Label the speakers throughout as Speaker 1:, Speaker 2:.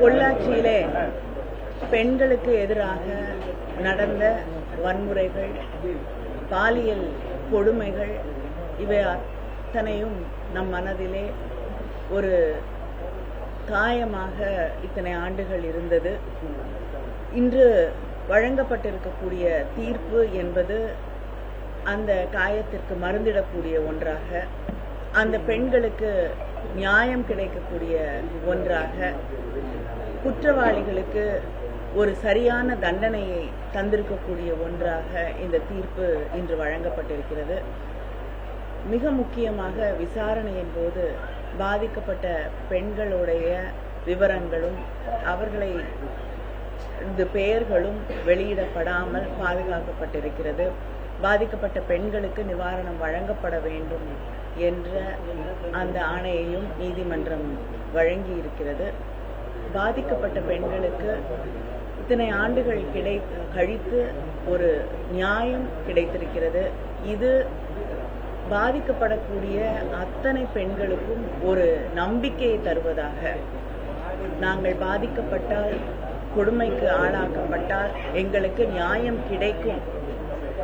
Speaker 1: பொள்ளாச்சியிலே பெண்களுக்கு எதிராக நடந்த வன்முறைகள் பாலியல் கொடுமைகள் இவை அத்தனையும் நம் மனதிலே ஒரு காயமாக இத்தனை ஆண்டுகள் இருந்தது. இன்று வழங்கப்பட்டிருக்கக்கூடிய தீர்ப்பு என்பது அந்த காயத்திற்கு மருந்திடக்கூடிய ஒன்றாக அந்த பெண்களுக்கு நியாயம் கிடைக்கக்கூடிய ஒன்றாக குற்றவாளிகளுக்கு ஒரு சரியான தண்டனையை தந்திருக்கக்கூடிய ஒன்றாக இந்த தீர்ப்பு இன்று வழங்கப்பட்டிருக்கிறது. மிக முக்கியமாக விசாரணையின் போது பாதிக்கப்பட்ட பெண்களுடைய விவரங்களும் அவர்களை இந்த பெயர்களும் வெளியிடப்படாமல் பாதுகாக்கப்பட்டிருக்கிறது. பாதிக்கப்பட்ட பெண்களுக்கு நிவாரணம் வழங்கப்பட வேண்டும் என்ற அந்த ஆணையையும் நீதிமன்றம் வழங்கி இருக்கிறது பாதிக்கப்பட்ட பெண்களுக்கு இத்தனை ஆண்டுகள் கிடை கழித்து ஒரு நியாயம் கிடைத்திருக்கிறது. இது பாதிக்கப்படக்கூடிய அத்தனை பெண்களுக்கும் ஒரு நம்பிக்கையை தருவதாக. நாங்கள் பாதிக்கப்பட்டால் கொடுமைக்கு ஆளாக்கப்பட்டால் எங்களுக்கு நியாயம் கிடைக்கும்.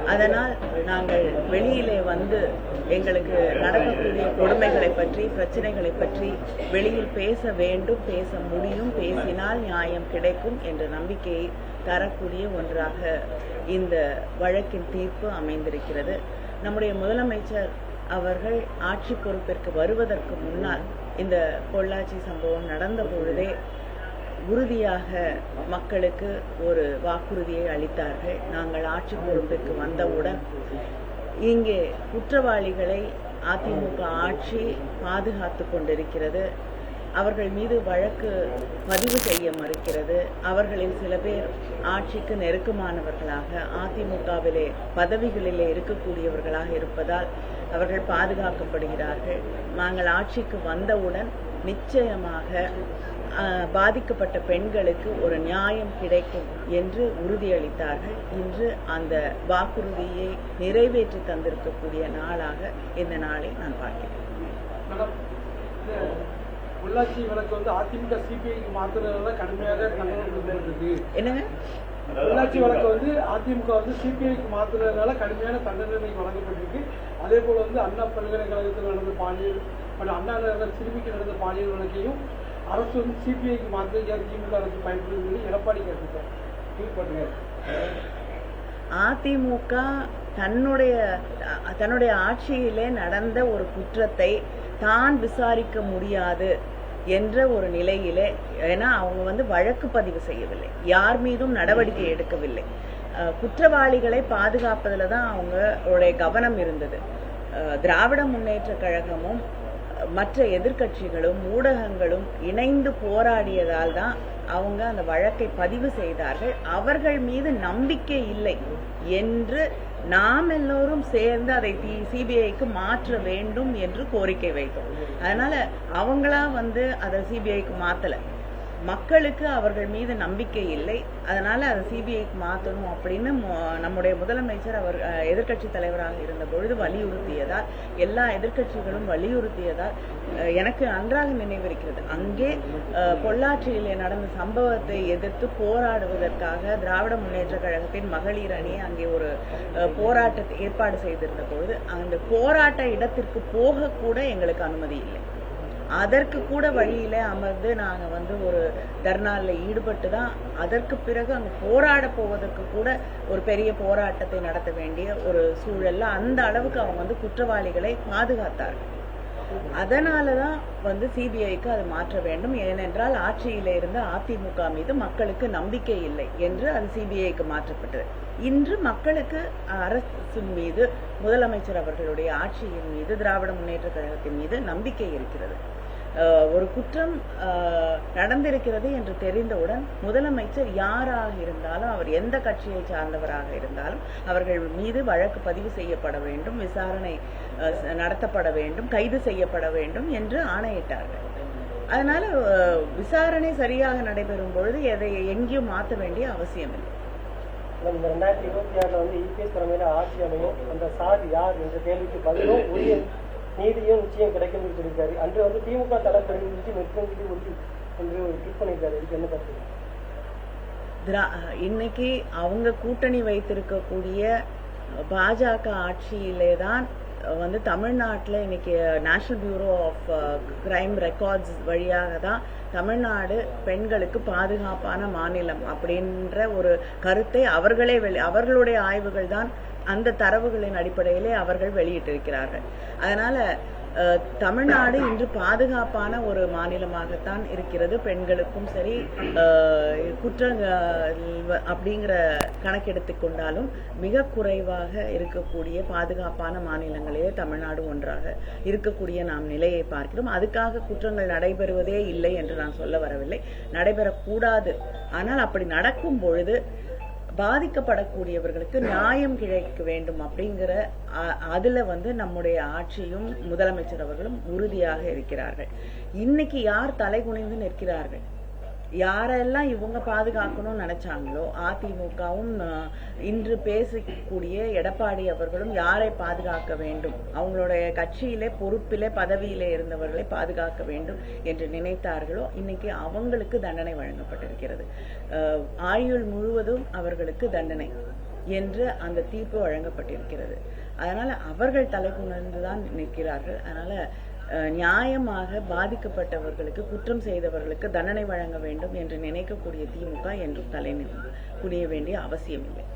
Speaker 1: அதனால் நாங்கள் வெளியிலே வந்து எங்களுக்கு நடக்கக்கூடிய கொடுமைகளை பற்றி பிரச்சனைகளை பற்றி வெளியில் பேச வேண்டும் பேச முடியும் பேசினால் நியாயம் கிடைக்கும் என்ற நம்பிக்கையை தரக்கூடிய ஒன்றாக இந்த வழக்கின் தீர்ப்பு அமைந்திருக்கிறது. நம்முடைய முதலமைச்சர் அவர்கள் ஆட்சி பொறுப்பிற்கு வருவதற்கு முன்னால் இந்த பொள்ளாச்சி சம்பவம் நடந்த பொழுதே உறுதியாக மக்களுக்கு ஒரு வாக்குறுதியை அளித்தார்கள். நாங்கள் ஆட்சி பொறுப்பிற்கு வந்தவுடன் இங்கே குற்றவாளிகளை அதிமுக ஆட்சி பாதுகாத்து கொண்டிருக்கிறது. அவர்கள் மீது வழக்கு பதிவு செய்ய மறுக்கிறது. அவர்களில் சில பேர் ஆட்சிக்கு நெருக்கமானவர்களாக அதிமுகவிலே பதவிகளிலே இருக்கக்கூடியவர்களாக இருப்பதால் அவர்கள் பாதுகாக்கப்படுகிறார்கள். நாங்கள் ஆட்சிக்கு வந்தவுடன் நிச்சயமாக பாதிக்கப்பட்ட பெண்களுக்கு ஒரு நியாயம் கிடைக்கும் என்று உறுதியளித்தார்கள். இன்று அந்த வாக்குறுதியை நிறைவேற்றி தந்திருக்கக்கூடிய நாளாக இந்த நாளை நான் பார்க்கிறேன்.
Speaker 2: உள்ளாட்சி வழக்கு வந்து அதிமுக சிபிஐக்கு மாத்துறதுனால கடுமையாக
Speaker 1: என்னங்க?
Speaker 2: உள்ளாட்சி வழக்கு வந்து அதிமுக வந்து சிபிஐக்கு மாத்துறதுனால கடுமையான தண்டனை வழங்கப்பட்டிருக்கு. அதே போல வந்து அண்ணா பல்கலைக்கழகத்தில் நடந்த பாலியல் பட் அண்ணா நகர் சிறுமிக்கு நடந்த பாலியல் வழக்கையும் அரசு வந்து சிபிஐக்கு மாற்றுறதுக்கு திமுக அரசு பயன்படுத்தி எடப்பாடி கேட்டிருக்காரு பண்ணுங்க
Speaker 1: அதிமுக தன்னுடைய தன்னுடைய ஆட்சியிலே நடந்த ஒரு குற்றத்தை தான் விசாரிக்க முடியாது என்ற ஒரு நிலையிலே ஏன்னா அவங்க வந்து வழக்கு பதிவு செய்யவில்லை. யார் மீதும் நடவடிக்கை எடுக்கவில்லை. குற்றவாளிகளை பாதுகாப்பதில் தான் அவங்களுடைய கவனம் இருந்தது. திராவிட முன்னேற்ற கழகமும் மற்ற எதிர்க்கட்சிகளும் ஊடகங்களும் இணைந்து போராடியதால் தான் அவங்க அந்த வழக்கை பதிவு செய்தார்கள். அவர்கள் மீது நம்பிக்கை இல்லை என்று நாம் எல்லோரும் சேர்ந்து அதை சிபிஐக்கு மாற்ற வேண்டும் என்று கோரிக்கை வைத்தோம். அதனால அவங்களா வந்து அதை சிபிஐக்கு மாத்தல. மக்களுக்கு அவர்கள் மீது நம்பிக்கை இல்லை. அதனால அதை சிபிஐக்கு மாற்றணும் அப்படின்னு நம்முடைய முதலமைச்சர் அவர் எதிர்க்கட்சி தலைவராக இருந்த பொழுது வலியுறுத்தியதால் எல்லா எதிர்க்கட்சிகளும் வலியுறுத்தியதால் எனக்கு நன்றாக நினைவிருக்கிறது. அங்கே அஹ், பொள்ளாச்சியிலே நடந்த சம்பவத்தை எதிர்த்து போராடுவதற்காக திராவிட முன்னேற்ற கழகத்தின் மகளிர் அணி அங்கே ஒரு போராட்டத்தை ஏற்பாடு செய்திருந்த பொழுது அந்த போராட்ட இடத்திற்கு போகக்கூட எங்களுக்கு அனுமதி இல்லை. அதற்கு கூட வழியில அமர்ந்து நாங்க வந்து ஒரு தர்ணால ஈடுபட்டு தான் அதற்கு பிறகு அங்க போராட போவதற்கு கூட ஒரு பெரிய போராட்டத்தை நடத்த வேண்டிய ஒரு சூழல்ல அந்த அளவுக்கு அவங்க வந்து குற்றவாளிகளை பாதுகாத்தார்கள் அதனால தான் வந்து சிபிஐக்கு அது மாற்ற வேண்டும். ஏனென்றால் ஆட்சியில இருந்த அதிமுக மீது மக்களுக்கு நம்பிக்கை இல்லை என்று அது சிபிஐக்கு மாற்றப்பட்டது. இன்று மக்களுக்கு அரசின் மீது முதலமைச்சர் அவர்களுடைய ஆட்சியின் மீது திராவிட முன்னேற்ற கழகத்தின் மீது நம்பிக்கை இருக்கிறது. ஒரு குற்றம் நடந்திருக்கிறது என்று தெரிந்தவுடன் முதலமைச்சர் யாராக இருந்தாலும் அவர் எந்த கட்சியை சார்ந்தவராக இருந்தாலும் அவர்கள் மீது வழக்கு பதிவு செய்யப்பட வேண்டும் விசாரணை நடத்தப்பட வேண்டும் கைது செய்யப்பட வேண்டும் என்று ஆணையிட்டார்கள். அதனால விசாரணை சரியாக நடைபெறும் பொழுது எதை எங்கேயும் மாற்ற வேண்டிய அவசியம் இல்லை
Speaker 3: நம்ம ரெண்டாயிரத்தி இருபத்தி ஆறுல வந்து இபிஎஸ் தலைமையில ஆட்சி அமையும் அந்த சாதி யார் என்ற கேள்விக்கு பதிலும் உரிய நீதியும் நிச்சயம் கிடைக்கும் சொல்லியிருக்காரு. அன்று வந்து திமுக தலை பிரதிநிதி நிற்கும் சொல்லி உறுதி என்று ஒரு ட்விட் பண்ணியிருக்காரு. இதுக்கு என்ன கருத்து?
Speaker 1: திரா இன்னைக்கு அவங்க கூட்டணி வைத்திருக்கக்கூடிய பாஜக ஆட்சியிலே தான் வந்து தமிழ்நாட்டில் இன்னைக்கு National Bureau of Crime Records வழியாக தான் தமிழ்நாடு பெண்களுக்கு பாதுகாப்பான மாநிலம் அப்படின்ற ஒரு கருத்தை அவர்களே வெளி அவர்களுடைய ஆய்வுகள் தான் அந்த தரவுகளின் அடிப்படையிலே அவர்கள் வெளியிட்டிருக்கிறார்கள். அதனால தமிழ்நாடு இன்று பாதுகாப்பான ஒரு மாநிலமாகத்தான் இருக்கிறது. பெண்களுக்கும் சரி குற்றங்கள் அப்படிங்கிற கணக்கெடுத்து கொண்டாலும் மிக குறைவாக இருக்கக்கூடிய பாதுகாப்பான மாநிலங்களிலே தமிழ்நாடு ஒன்றாக இருக்கக்கூடிய நாம் நிலையை பார்க்கிறோம். அதுக்காக குற்றங்கள் நடைபெறுவதே இல்லை என்று நான் சொல்ல வரவில்லை. நடைபெறக்கூடாது. ஆனால் அப்படி நடக்கும் பொழுது பாதிக்கப்படக்கூடியவர்களுக்கு நியாயம் கிடைக்க வேண்டும் அப்படிங்கிற அ- அதுல வந்து நம்முடைய ஆட்சியும் முதலமைச்சர் அவர்களும் உறுதியாக இருக்கிறார்கள். இன்னைக்கு யார் தலை குனிந்து நிற்கிறார்கள்? யாரெல்லாம் இவங்க பாதுகாக்கணும்னு நினைச்சாங்களோ அதிமுகவும் இன்று பேசக்கூடிய எடப்பாடி அவர்களும் யாரை பாதுகாக்க வேண்டும்? அவங்களுடைய கட்சியிலே பொறுப்பிலே பதவியிலே இருந்தவர்களை பாதுகாக்க வேண்டும் என்று நினைத்தார்களோ இன்னைக்கு அவங்களுக்கு தண்டனை வழங்கப்பட்டிருக்கிறது. ஆயுள் முழுவதும் அவர்களுக்கு தண்டனை என்று அந்த தீர்ப்பு வழங்கப்பட்டிருக்கிறது. அதனால அவர்கள் தலை தான் நிற்கிறார்கள். அதனால நியாயமாக பாதிக்கப்பட்டவர்களுக்கு குற்றம் செய்தவர்களுக்கு தண்டனை வழங்க வேண்டும் என்று நினைக்கக்கூடிய திமுக என்றும் தலை புரிய வேண்டிய அவசியம் இல்லை